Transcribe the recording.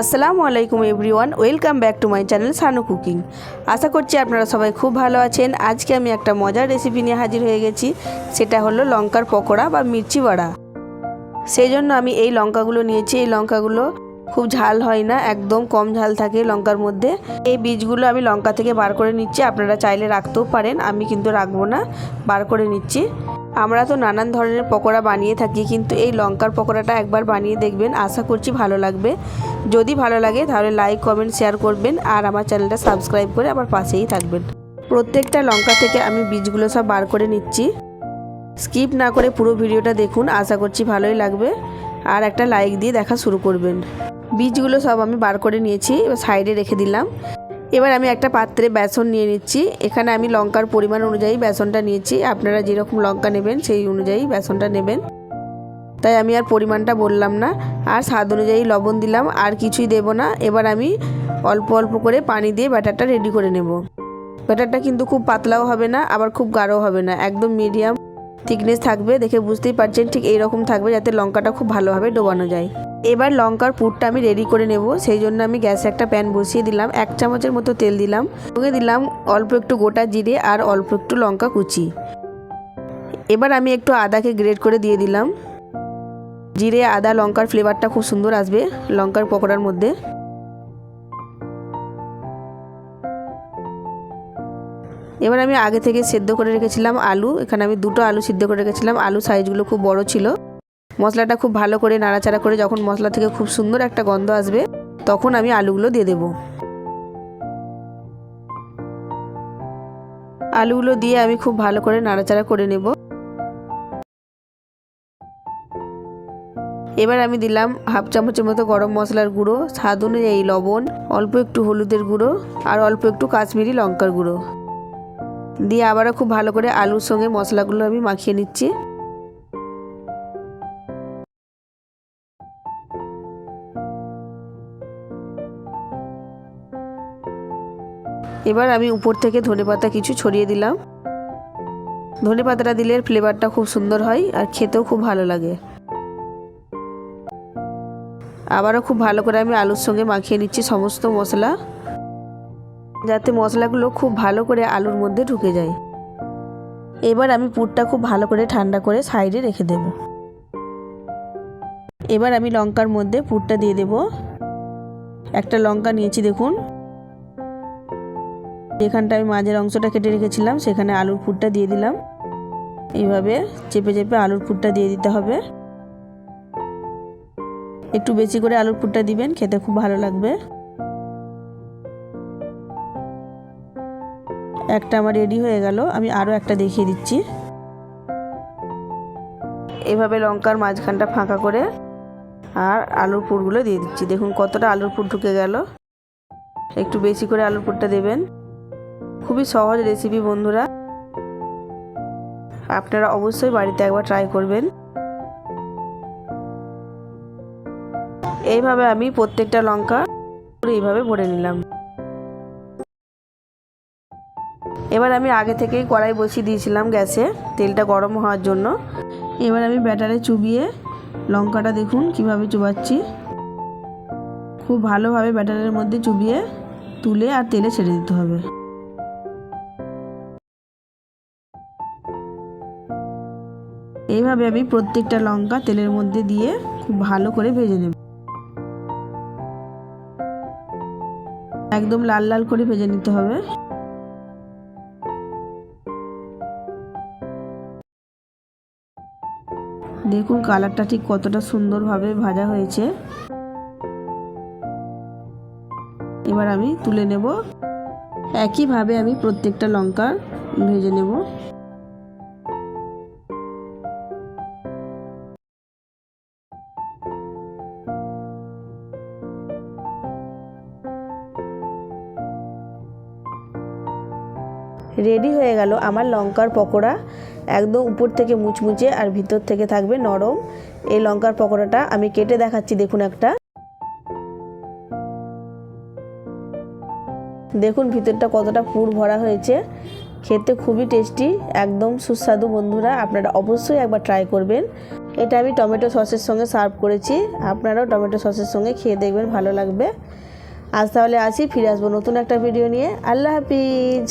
আসসালামু আলাইকুম everyone, welcome back to my channel Sanu cooking. আশা করছি আপনারা সবাই খুব ভালো আছেন। আজকে আমি একটা মজার রেসিপি নিয়ে হাজির হয়ে গেছি, সেটা হলো লঙ্কার পকোড়া বা মির্চি বড়া। সেই জন্য আমি এই লঙ্কাগুলো নিয়েছি। এই লঙ্কাগুলো খুব ঝাল হয় না, একদম কম ঝাল থাকে লঙ্কার মধ্যে। এই বীজগুলো আমি লঙ্কা থেকে বার করে নিচ্ছি, আপনারা চাইলে রাখতেও পারেন, আমি কিন্তু রাখব না, বার করে নিচ্ছি। আমরা তো নানান ধরনের পকোড়া বানিয়ে থাকি, কিন্তু এই লঙ্কার পকোড়াটা একবার বানিয়ে দেখবেন, আশা করছি ভালো লাগবে। যদি ভালো লাগে তাহলে লাইক কমেন্ট শেয়ার করবেন আর আমার চ্যানেলটা সাবস্ক্রাইব করে আমার পাশেই থাকবেন। প্রত্যেকটা লঙ্কা থেকে আমি বীজগুলো সব বার করে নিচ্ছি। স্কিপ না করে পুরো ভিডিওটা দেখুন, আশা করছি ভালোই লাগবে। আর একটা লাইক দিয়ে দেখা শুরু করবেন। বীজগুলো সব আমি বার করে নিয়েছি, এবার সাইডে রেখে দিলাম। এবার আমি একটা পাত্রে বেসন নিয়ে নিচ্ছি। এখানে আমি লঙ্কার পরিমাণ অনুযায়ী বেসনটা নিয়েছি। আপনারা যেরকম লঙ্কা নেবেন, সেই অনুযায়ী বেসনটা নেবেন। তাই আমি আর পরিমাণটা বললাম না। আর স্বাদ অনুযায়ী লবণ দিলাম, আর কিছুই দেব না। এবার আমি অল্প অল্প করে পানি দিয়ে ব্যাটারটা রেডি করে নেব। ব্যাটারটা কিন্তু খুব পাতলাও হবে না, আবার খুব গাঢ়ও হবে না, একদম মিডিয়াম। থিকনেস থাকবে, দেখে বুঝতেই পারছেন ঠিক এইরকম থাকবে যাতে লঙ্কাটা খুব ভালোভাবে ডোবানো যায়। এবার লঙ্কার পুরটা আমি রেডি করে নেব, সেই জন্য আমি গ্যাসে একটা প্যান বসিয়ে দিলাম, এক চামচের মতো তেল দিলাম, সঙ্গে দিলাম অল্প একটু গোটা জিরে আর অল্প একটু লঙ্কা কুচি। এবার আমি একটু আদাকে গ্রেট করে দিয়ে দিলাম। জিরে, আদা, লঙ্কার ফ্লেভারটা খুব সুন্দর আসবে লঙ্কার পকোড়ার মধ্যে। এবার আমি আগে থেকে সেদ্ধ করে রেখেছিলাম আলু। এখানে আমি দুটো আলু সিদ্ধ করে রেখেছিলাম। আলু সাইজগুলো খুব বড় ছিল। মশলাটা খুব ভালো করে নাড়াচাড়া করে যখন মশলা থেকে খুব সুন্দর একটা গন্ধ আসবে, তখন আমি আলুগুলো দিয়ে দেব। আলুগুলো দিয়ে আমি খুব ভালো করে নাড়াচাড়া করে নেব। এবার আমি দিলাম হাফ চামচের মতো গরম মশলার গুঁড়ো, স্বাদ অনুযায়ী লবণ, অল্প একটু হলুদের গুঁড়ো আর অল্প একটু কাশ্মীরি লঙ্কার গুঁড়ো। দিয়ে আবারও খুব ভালো করে আলুর সঙ্গে মশলাগুলো আমি মাখিয়ে নিচ্ছি। এবার আমি উপর থেকে ধনেপাতা কিছু ছড়িয়ে দিলাম। ধনেপাতাটা দিলে ফ্লেভারটা খুব সুন্দর হয় আর খেতেও খুব ভালো লাগে। আবারও খুব ভালো করে আমি আলুর সঙ্গে মাখিয়ে নিচ্ছি সমস্ত মশলা। যাতে মশলাগুলো খুব ভালো করে আলুর মধ্যে ঢুকে যায়। এবার আমি পুরটা খুব ভালো করে ঠান্ডা করে সাইডে রেখে দেব। এবার আমি লঙ্কার মধ্যে পুরটা দিয়ে দেব। একটা লঙ্কা নিয়েছি, দেখুন। যেখানটা আমি মাঝের অংশটা কেটে রেখেছিলাম, সেখানে আলুর পুরটা দিয়ে দিলাম। এইভাবে চেপে চেপে আলুর পুরটা দিয়ে দিতে হবে। একটু বেশি করে আলুর পুরটা দিবেন, খেতে খুব ভালো লাগবে। একটা আমার রেডি হয়ে গেল, আমি আরও একটা দেখিয়ে দিচ্ছি। এভাবে লঙ্কার মাঝখানটা ফাঁকা করে আর আলুর পুরগুলো দিয়ে দিচ্ছি। দেখুন কতটা আলুর পুর ঢুকে গেল। একটু বেশি করে আলুর পুরটা দেবেন। খুবই সহজ রেসিপি বন্ধুরা। আপনারা অবশ্যই বাড়িতে একবার ট্রাই করবেন। এইভাবে আমি প্রত্যেকটা লঙ্কা এইভাবে ভরে নিলাম। এবার আমি আগে থেকেই কড়াই বসিয়ে দিয়েছিলাম গ্যাসে, তেলটা গরম হওয়ার জন্য। এবার আমি ব্যাটারে চুবিয়ে লঙ্কাটা দেখুন কীভাবে চুবাচ্ছি। খুব ভালোভাবে ব্যাটারের মধ্যে চুবিয়ে তুলে আর তেলে ছেড়ে দিতে হবে। এইভাবে আমি প্রত্যেকটা লঙ্কা তেলের মধ্যে দিয়ে খুব ভালো করে ভেজে নেব। একদম লাল লাল করে ভেজে নিতে হবে। দেখুন কালারটা ঠিক কতটা সুন্দরভাবে ভাজা হয়েছে। এবার আমি তুলে নেব। একইভাবে আমি প্রত্যেকটা লঙ্কা ভেজে নেব। রেডি হয়ে গেল আমার লঙ্কার পকোড়া। একদম উপর থেকে মুচমুচে আর ভিতর থেকে থাকবে নরম। এই লঙ্কার পকোড়াটা আমি কেটে দেখাচ্ছি, দেখুন একটা। দেখুন ভিতরটা কতটা পুর ভরা হয়েছে। খেতে খুবই টেস্টি, একদম সুস্বাদু বন্ধুরা, আপনারা অবশ্যই একবার ট্রাই করবেন। এটা আমি টমেটো সসের সঙ্গে সার্ভ করেছি, আপনারাও টমেটো সসের সঙ্গে খেয়ে দেখবেন, ভালো লাগবে। আজ তাহলে আসি, ফিরে আসব নতুন একটা ভিডিও নিয়ে। আল্লাহ হাফিজ!